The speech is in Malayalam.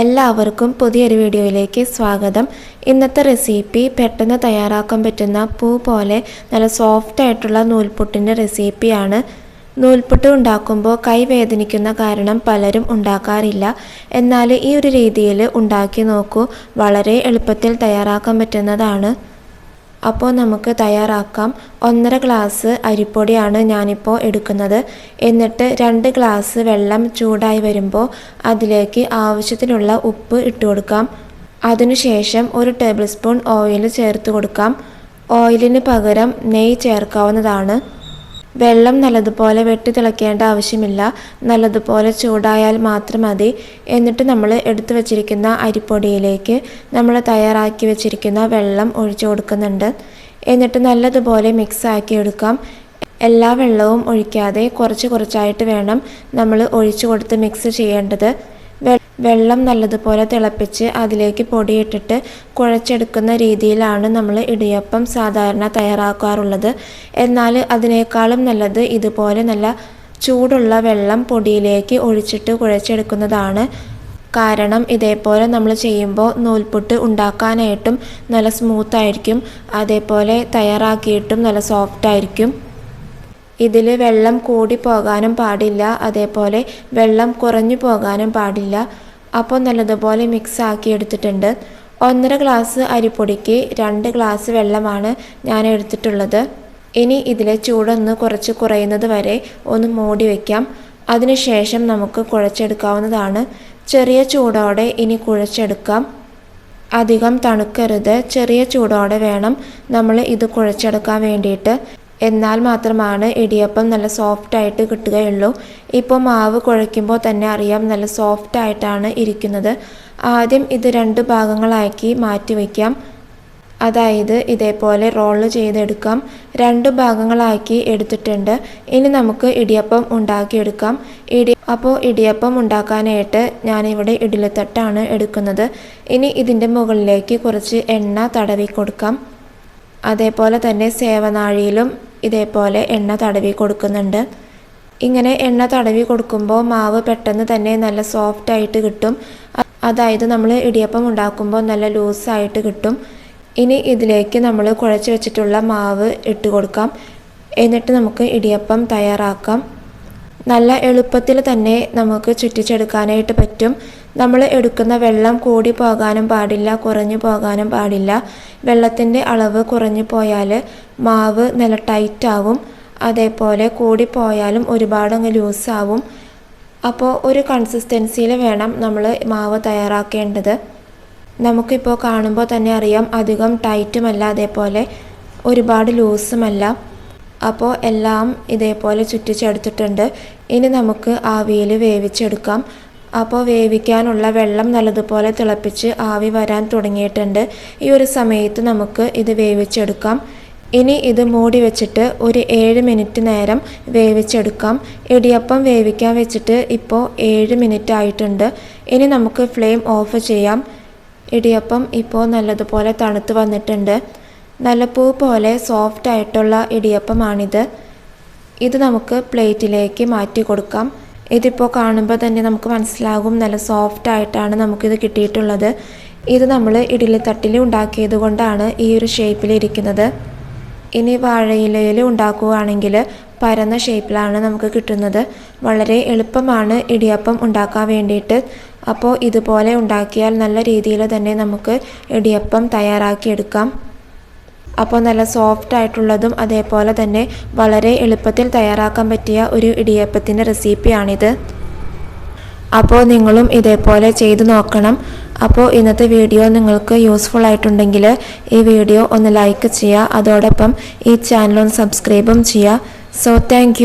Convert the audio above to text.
എല്ലാവർക്കും പുതിയൊരു വീഡിയോയിലേക്ക് സ്വാഗതം. ഇന്നത്തെ റെസിപ്പി പെട്ടെന്ന് തയ്യാറാക്കാൻ പറ്റുന്ന പൂ പോലെ നല്ല സോഫ്റ്റ് ആയിട്ടുള്ള നൂൽപുട്ടിന്റെ റെസിപ്പിയാണ് നൂൽപുട്ട് ഉണ്ടാക്കുമ്പോൾ കൈ വേദനിക്കുന്ന കാരണം പലരും ഉണ്ടാക്കാറില്ല. എന്നാൽ ഈ ഒരു രീതിയിൽ ഉണ്ടാക്കി നോക്കൂ. വളരെ എളുപ്പത്തിൽ തയ്യാറാക്കാൻ പറ്റുന്നതാണ്. അപ്പോൾ നമുക്ക് തയ്യാറാക്കാം. ഒന്നര ഗ്ലാസ് അരിപ്പൊടിയാണ് ഞാനിപ്പോൾ എടുക്കുന്നത്. എന്നിട്ട് രണ്ട് ഗ്ലാസ് വെള്ളം ചൂടായി വരുമ്പോൾ അതിലേക്ക് ആവശ്യത്തിനുള്ള ഉപ്പ് ഇട്ട് കൊടുക്കാം. അതിനുശേഷം ഒരു ടേബിൾ സ്പൂൺ ഓയിൽ ചേർത്ത് കൊടുക്കാം. ഓയിലിന് പകരം നെയ്യ് ചേർക്കാവുന്നതാണ്. വെള്ളം നല്ലതുപോലെ വെട്ടി തിളയ്ക്കേണ്ട ആവശ്യമില്ല. നല്ലതുപോലെ ചൂടായാൽ മാത്രം മതി. എന്നിട്ട് നമ്മൾ എടുത്തു വച്ചിരിക്കുന്ന അരിപ്പൊടിയിലേക്ക് നമ്മൾ തയ്യാറാക്കി വെച്ചിരിക്കുന്ന വെള്ളം ഒഴിച്ചു കൊടുക്കുന്നുണ്ട്. എന്നിട്ട് നല്ലതുപോലെ മിക്സ് ആക്കി എടുക്കാം. എല്ലാ വെള്ളവും ഒഴിക്കാതെ കുറച്ച് കുറച്ചായിട്ട് വേണം നമ്മൾ ഒഴിച്ചു കൊടുത്ത് മിക്സ് ചെയ്യേണ്ടത്. വെള്ളം നല്ലതുപോലെ തിളപ്പിച്ച് അതിലേക്ക് പൊടിയിട്ടിട്ട് കുഴച്ചെടുക്കുന്ന രീതിയിലാണ് നമ്മൾ ഇടിയപ്പം സാധാരണ തയ്യാറാക്കാറുള്ളത്. എന്നാൽ അതിനേക്കാളും നല്ലത് ഇതുപോലെ നല്ല ചൂടുള്ള വെള്ളം പൊടിയിലേക്ക് ഒഴിച്ചിട്ട് കുഴച്ചെടുക്കുന്നതാണ്. കാരണം ഇതേപോലെ നമ്മൾ ചെയ്യുമ്പോൾ നൂൽപുട്ട് ഉണ്ടാക്കാനായിട്ടും നല്ല സ്മൂത്തായിരിക്കും അതേപോലെ തയ്യാറാക്കിയിട്ടും നല്ല സോഫ്റ്റ് ആയിരിക്കും ഇതിൽ വെള്ളം കൂടി പോകാനും പാടില്ല. അതേപോലെ വെള്ളം കുറഞ്ഞു പോകാനും പാടില്ല. അപ്പോൾ നല്ലതുപോലെ മിക്സ് ആക്കി എടുത്തിട്ടുണ്ട്. ഒന്നര ഗ്ലാസ് അരിപ്പൊടിക്ക് രണ്ട് ഗ്ലാസ് വെള്ളമാണ് ഞാൻ എടുത്തിട്ടുള്ളത്. ഇനി ഇതിലെ ചൂടൊന്ന് കുറച്ച് കുറയുന്നത് വരെ ഒന്ന് മൂടി വയ്ക്കാം അതിനുശേഷം നമുക്ക് കുഴച്ചെടുക്കാവുന്നതാണ്. ചെറിയ ചൂടോടെ ഇനി കുഴച്ചെടുക്കാം. അധികം തണുക്കരുത്. ചെറിയ ചൂടോടെ വേണം നമ്മൾ ഇത് കുഴച്ചെടുക്കാൻ വേണ്ടിയിട്ട്. എന്നാൽ മാത്രമാണ് ഇടിയപ്പം നല്ല സോഫ്റ്റായിട്ട് കിട്ടുകയുള്ളൂ. ഇപ്പോൾ മാവ് കുഴയ്ക്കുമ്പോൾ തന്നെ അറിയാം നല്ല സോഫ്റ്റായിട്ടാണ് ഇരിക്കുന്നത്. ആദ്യം ഇത് രണ്ട് ഭാഗങ്ങളാക്കി മാറ്റി വയ്ക്കാം. അതായത് ഇതേപോലെ റോൾ ചെയ്തെടുക്കാം. രണ്ട് ഭാഗങ്ങളാക്കി എടുത്തിട്ടുണ്ട്. ഇനി നമുക്ക് ഇടിയപ്പം ഉണ്ടാക്കിയെടുക്കാം. ഇടി അപ്പോൾ ഇടിയപ്പം ഉണ്ടാക്കാനായിട്ട് ഞാനിവിടെ ഇഡ്ഡലിത്തട്ടാണ് എടുക്കുന്നത്. ഇനി ഇതിന്റെ മുകളിലേക്ക് കുറച്ച് എണ്ണ തടവി കൊടുക്കാം. അതേപോലെ തന്നെ സേവനാഴിയിലും ഇതേപോലെ എണ്ണ തടവി കൊടുക്കുന്നുണ്ട്. ഇങ്ങനെ എണ്ണ തടവി കൊടുക്കുമ്പോൾ മാവ് പെട്ടെന്ന് തന്നെ നല്ല സോഫ്റ്റ് ആയിട്ട് കിട്ടും. അതായത് നമ്മൾ ഇടിയപ്പം ഉണ്ടാക്കുമ്പോൾ നല്ല ലൂസായിട്ട് കിട്ടും. ഇനി ഇതിലേക്ക് നമ്മൾ കുഴച്ച് വെച്ചിട്ടുള്ള മാവ് ഇട്ട് കൊടുക്കാം. എന്നിട്ട് നമുക്ക് ഇടിയപ്പം തയ്യാറാക്കാം. നല്ല എളുപ്പത്തിൽ തന്നെ നമുക്ക് ചുറ്റിച്ചെടുക്കാനായിട്ട് പറ്റും. നമ്മൾ എടുക്കുന്ന വെള്ളം കൂടി പോകാനും പാടില്ല കുറഞ്ഞു പോകാനും പാടില്ല. വെള്ളത്തിന്റെ അളവ് കുറഞ്ഞു പോയാൽ മാവ് നല്ല ടൈറ്റാവും അതേപോലെ കൂടി പോയാലും ഒരുപാട് അങ്ങ് ലൂസാവും അപ്പോൾ ഒരു കൺസിസ്റ്റൻസിയിൽ വേണം നമ്മൾ മാവ് തയ്യാറാക്കേണ്ടത്. നമുക്കിപ്പോൾ കാണുമ്പോൾ തന്നെ അറിയാം അധികം ടൈറ്റുമല്ല അതേപോലെ ഒരുപാട് ലൂസുമല്ല അപ്പോൾ എല്ലാം ഇതേപോലെ ചുറ്റിച്ചെടുത്തിട്ടുണ്ട്. ഇനി നമുക്ക് ആവിയിൽ വേവിച്ചെടുക്കാം. അപ്പോൾ വേവിക്കാനുള്ള വെള്ളം നല്ലതുപോലെ തിളപ്പിച്ച് ആവി വരാൻ തുടങ്ങിയിട്ടുണ്ട്. ഈ ഒരു സമയത്ത് നമുക്ക് ഇത് വേവിച്ചെടുക്കാം. ഇനി ഇത് മൂടി വെച്ചിട്ട് ഒരു ഏഴ് മിനിറ്റ് നേരം വേവിച്ചെടുക്കാം. ഇടിയപ്പം വേവിക്കാൻ വെച്ചിട്ട് ഇപ്പോൾ ഏഴ് മിനിറ്റ് ആയിട്ടുണ്ട്. ഇനി നമുക്ക് ഫ്ലെയിം ഓഫ് ചെയ്യാം. ഇടിയപ്പം ഇപ്പോൾ നല്ലതുപോലെ തണുത്ത് വന്നിട്ടുണ്ട്. നല്ല പൂ പോലെ സോഫ്റ്റ് ആയിട്ടുള്ള ഇടിയപ്പമാണിത്. ഇത് നമുക്ക് പ്ലേറ്റിലേക്ക് മാറ്റി കൊടുക്കാം. ഇതിപ്പോൾ കാണുമ്പോൾ തന്നെ നമുക്ക് മനസ്സിലാകും നല്ല സോഫ്റ്റ് ആയിട്ടാണ് നമുക്കിത് കിട്ടിയിട്ടുള്ളത്. ഇത് നമ്മൾ ഇഡ്ഡലിത്തട്ടിൽ ഉണ്ടാക്കിയത് കൊണ്ടാണ് ഈ ഒരു ഷേപ്പിൽ ഇരിക്കുന്നത്. ഇനി വാഴയിലയിൽ ഉണ്ടാക്കുകയാണെങ്കിൽ പരന്ന ഷേപ്പിലാണ് നമുക്ക് കിട്ടുന്നത്. വളരെ എളുപ്പമാണ് ഇടിയപ്പം ഉണ്ടാക്കാൻ വേണ്ടിയിട്ട്. അപ്പോൾ ഇതുപോലെ ഉണ്ടാക്കിയാൽ നല്ല രീതിയിൽ തന്നെ നമുക്ക് ഇടിയപ്പം തയ്യാറാക്കിയെടുക്കാം. അപ്പോൾ നല്ല സോഫ്റ്റ് ആയിട്ടുള്ളതും അതേപോലെ തന്നെ വളരെ എളുപ്പത്തിൽ തയ്യാറാക്കാൻ പറ്റിയ ഒരു ഇടിയപ്പത്തിന്റെ റെസിപ്പിയാണിത് അപ്പോൾ നിങ്ങളും ഇതേപോലെ ചെയ്തു നോക്കണം. അപ്പോൾ ഇന്നത്തെ വീഡിയോ നിങ്ങൾക്ക് യൂസ്ഫുൾ ആയിട്ടുണ്ടെങ്കിൽ ഈ വീഡിയോ ഒന്ന് ലൈക്ക് ചെയ്യുക. അതോടൊപ്പം ഈ ചാനൽ ഒന്ന് സബ്സ്ക്രൈബും ചെയ്യുക. So thank